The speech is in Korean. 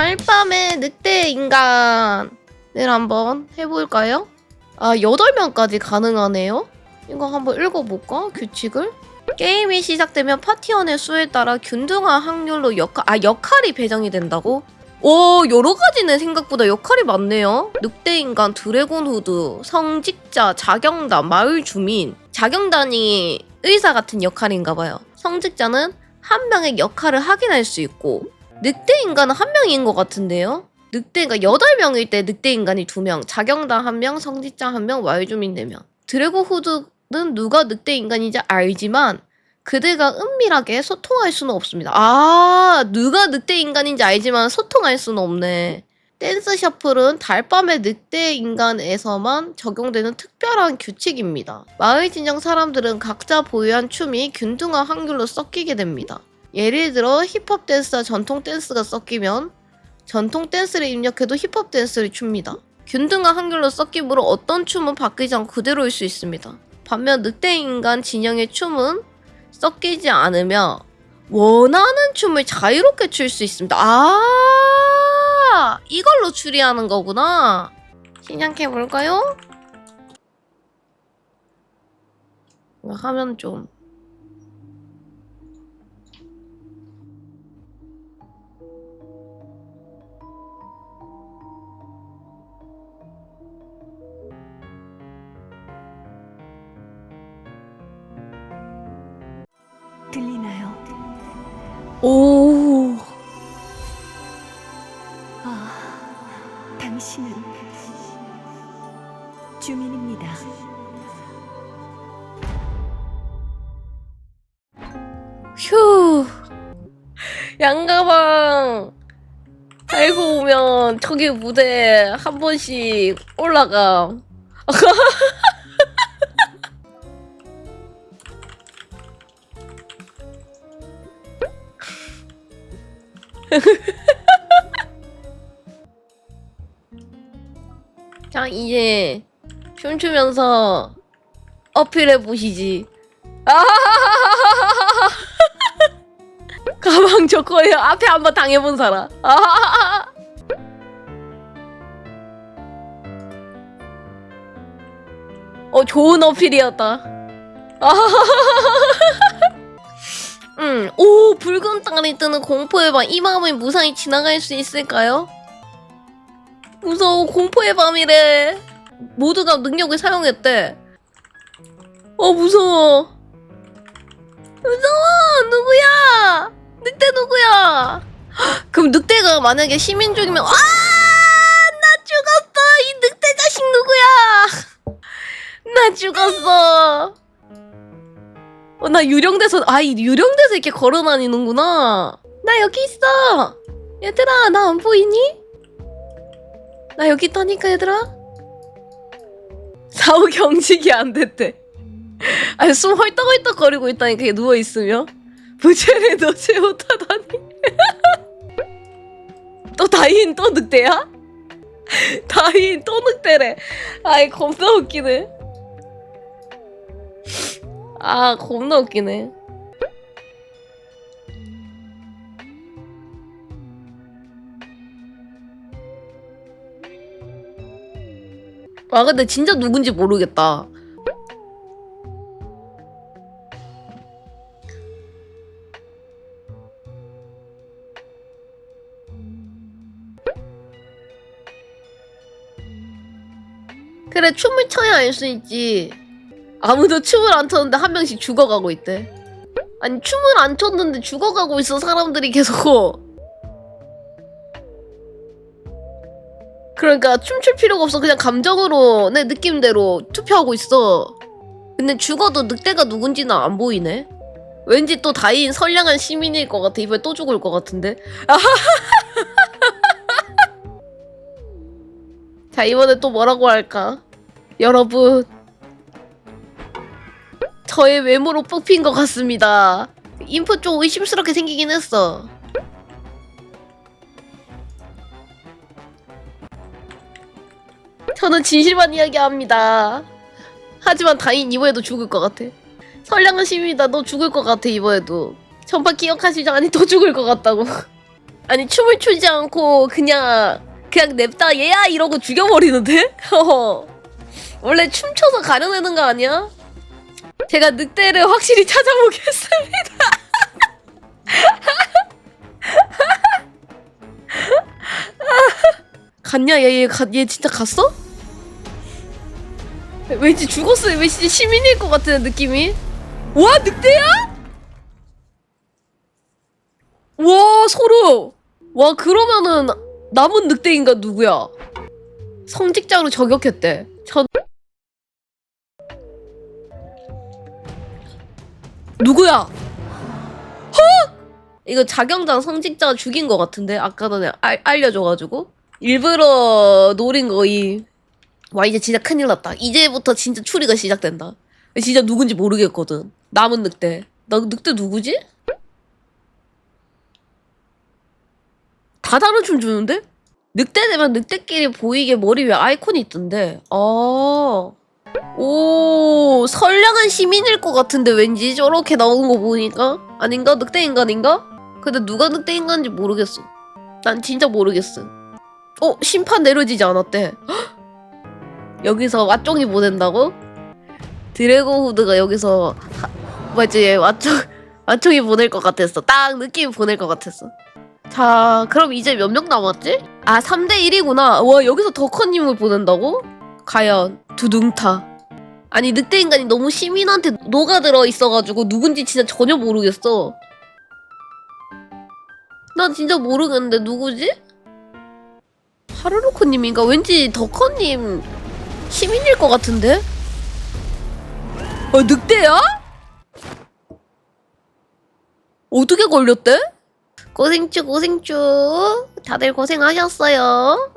달밤의 늑대 인간을 한번 해볼까요? 아, 8명까지 가능하네요? 이거 한번 읽어볼까? 규칙을? 게임이 시작되면 파티원의 수에 따라 균등한 확률로 역할, 아, 역할이 배정이 된다고? 오, 여러 가지는 생각보다 역할이 많네요. 늑대 인간, 드래곤 후드, 성직자, 자경단, 마을 주민. 자경단이 의사 같은 역할인가 봐요. 성직자는 한 명의 역할을 확인할 수 있고, 늑대 인간은 한 명인 것 같은데요? 늑대가 여덟 명일 때 늑대 인간이 두 명, 자경단 한 명, 성직자 한 명, 와일주민 네 명. 드래곤 후드는 누가 늑대 인간인지 알지만 그들과 은밀하게 소통할 수는 없습니다. 아, 누가 늑대 인간인지 알지만 소통할 수는 없네. 댄스 셔플은 달밤의 늑대 인간에서만 적용되는 특별한 규칙입니다. 마을 진영 사람들은 각자 보유한 춤이 균등한 확률로 섞이게 됩니다. 예를 들어 힙합 댄스와 전통 댄스가 섞이면 전통 댄스를 입력해도 힙합 댄스를 춥니다. 균등한 확률로 섞이므로 어떤 춤은 바뀌지 않고 그대로일 수 있습니다. 반면 늑대 인간 진영의 춤은 섞이지 않으며 원하는 춤을 자유롭게 출 수 있습니다. 아, 이걸로 추리하는 거구나. 시작해 볼까요? 하면 좀 당신은 주민입니다. 휴. 양가방 달고 오면 저기 무대에 한 번씩 올라가. 자, 이제 춤추면서 어필해 보시지. 가방 저거예요. 앞에 한번 당해본 사람. 어 좋은 어필이었다. 음, 오 붉은 땅이 뜨는 공포의 밤. 이 마음을 무사히 지나갈 수 있을까요? 무서워 공포의 밤이래. 모두가 능력을 사용했대. 어 무서워. 무서워 누구야? 늑대 누구야? 헉, 그럼 늑대가 만약에 시민 중이면 아 나 죽었어 이 늑대 자식 누구야? 나 죽었어. 어, 나 유령돼서 아 이 유령돼서 이렇게 걸어다니는구나. 나 여기 있어. 얘들아 나 안 보이니? 나 여기 있다니까 얘들아. 사후 경직이 안 됐대. 아니 숨 헐떡헐떡 거리고 있다니까 걔 누워 있으면 부채를 넣지 못하다니. 또 다인 또 늑대야? 다인 또 늑대래. 아이 겁나 웃기네. 아 겁나 웃기네. 아 근데 진짜 누군지 모르겠다. 그래 춤을 춰야 알 수 있지. 아무도 춤을 안 췄는데 한 명씩 죽어가고 있대. 아니 춤을 안 췄는데 죽어가고 있어 사람들이 계속. 그러니까 춤출 필요가 없어 그냥 감정으로 내 느낌대로 투표하고 있어. 근데 죽어도 늑대가 누군지는 안 보이네. 왠지 또 다인 선량한 시민일 것 같아. 이번에 또 죽을 것 같은데. 자 이번에 또 뭐라고 할까? 여러분 저의 외모로 뽑힌 것 같습니다. 인프 좀 의심스럽게 생기긴 했어. 저는 진실만 이야기합니다. 하지만 다인 이번에도 죽을 것 같아. 선량한 시민이다. 너 죽을 것 같아 이번에도. 전파 기억하시죠? 아니 또 죽을 것 같다고. 아니 춤을 추지 않고 그냥 그냥 냅다 얘야 이러고 죽여버리는데? 원래 춤춰서 가려내는 거 아니야? 제가 늑대를 확실히 찾아보겠습니다. 갔냐? 얘, 얘, 가, 얘 진짜 갔어? 왠지 죽었어요. 왠지 시민일 것 같은 느낌이. 와, 늑대야? 와, 소름. 와, 그러면은 남은 늑대인가 누구야? 성직자로 저격했대. 전 누구야? 헉! 이거 자경장 성직자 죽인 것 같은데 아까 전에 알, 알려줘가지고 일부러 노린 거이. 와 이제 진짜 큰일 났다. 이제부터 진짜 추리가 시작된다. 진짜 누군지 모르겠거든. 남은 늑대. 나 늑대 누구지? 다 다른 춤 추는데? 늑대 되면 늑대끼리 보이게 머리 위에 아이콘이 있던데. 아. 오, 선량한 시민일 것 같은데 왠지 저렇게 나오는 거 보니까 아닌가? 늑대 인간인가? 근데 누가 늑대 인간인지 모르겠어. 난 진짜 모르겠어. 어, 심판 내려지지 않았대. 헉! 여기서 왓종이 보낸다고? 드래곤 후드가 여기서 하, 뭐지 왓종 왓종이 보낼 것 같았어. 딱 느낌이 보낼 것 같았어. 자, 그럼 이제 몇 명 남았지? 아, 3대 1이구나. 와, 여기서 덕커님을 보낸다고? 과연 두둥타. 아니, 늑대 인간이 너무 시민한테 녹아들어 있어가지고 누군지 진짜 전혀 모르겠어. 난 진짜 모르겠는데 누구지? 하루루코님인가? 왠지 덕커님 시민일 것 같은데? 어, 늑대야? 어떻게 걸렸대? 고생쭈 고생쭈 다들 고생하셨어요